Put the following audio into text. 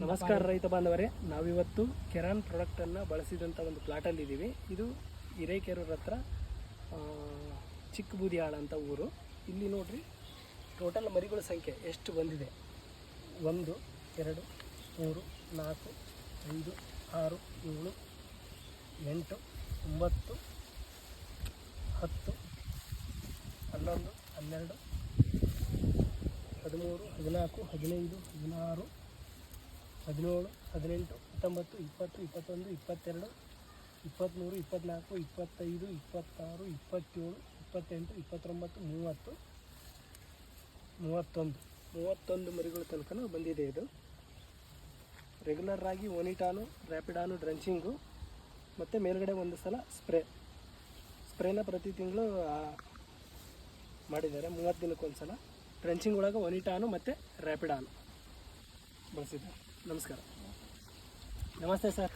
ನಮಸ್ಕಾರ ರೈತ ಬಾಂಧವರೇ. ನಾವಿವತ್ತು ಕೆರಾನ್ ಪ್ರಾಡಕ್ಟನ್ನು ಬಳಸಿದಂಥ ಒಂದು ಪ್ಲಾಟಲ್ಲಿ ಇದ್ದೀವಿ ಇದು ಹಿರೇಕೆರೂರ ಹತ್ರ ಚಿಕ್ಕ ಬೂದಿಯಾಳ ಅಂತ ಊರು. ಇಲ್ಲಿ ನೋಡ್ರಿ ಟೋಟಲ್ ಮರಿಗಳ ಸಂಖ್ಯೆ ಎಷ್ಟು ಬಂದಿದೆ? ಒಂದು, ಎರಡು, ಮೂರು, ನಾಲ್ಕು, ಐದು, ಆರು, ಏಳು, ಎಂಟು, ಒಂಬತ್ತು, ಹತ್ತು, ಹನ್ನೊಂದು, ಹನ್ನೆರಡು, ಹದಿಮೂರು, ಹದಿನಾಲ್ಕು, ಹದಿನೈದು, ಹದಿನಾರು ಹದಿನೇಳು, ಹದಿನೆಂಟು, ಹತ್ತೊಂಬತ್ತು, ಇಪ್ಪತ್ತು, ಇಪ್ಪತ್ತೊಂದು, ಇಪ್ಪತ್ತೆರಡು, ಇಪ್ಪತ್ತ್ಮೂರು, ಇಪ್ಪತ್ತ್ನಾಲ್ಕು, ಇಪ್ಪತ್ತೈದು, ಇಪ್ಪತ್ತಾರು, ಇಪ್ಪತ್ತೇಳು, ಇಪ್ಪತ್ತೆಂಟು, ಇಪ್ಪತ್ತೊಂಬತ್ತು, ಮೂವತ್ತು, ಮೂವತ್ತೊಂದು. ಮೂವತ್ತೊಂದು ಮರಿಗಳ ತನಕ ಬಂದಿದೆ ಇದು. ರೆಗ್ಯುಲರ್ ಆಗಿ ಒನಿಟಾನು ರ್ಯಾಪಿಡಾನು ಡ್ರಂಚಿಂಗು ಮತ್ತು ಮೇಲುಗಡೆ ಒಂದು ಸಲ ಸ್ಪ್ರೇ ಸ್ಪ್ರೇನ ಪ್ರತಿ ತಿಂಗಳು ಮಾಡಿದ್ದಾರೆ. ಮೂವತ್ತು ದಿನಕ್ಕೊಂದು ಸಲ ಡ್ರಂಚಿಂಗ್ ಒಳಗೆ ಒನಿಟಾನು ಮತ್ತು ರ್ಯಾಪಿಡಾನು ಬಳಸಿದ್ದಾರೆ ನಮಸ್ಕಾರ. ನಮಸ್ತೆ ಸರ್.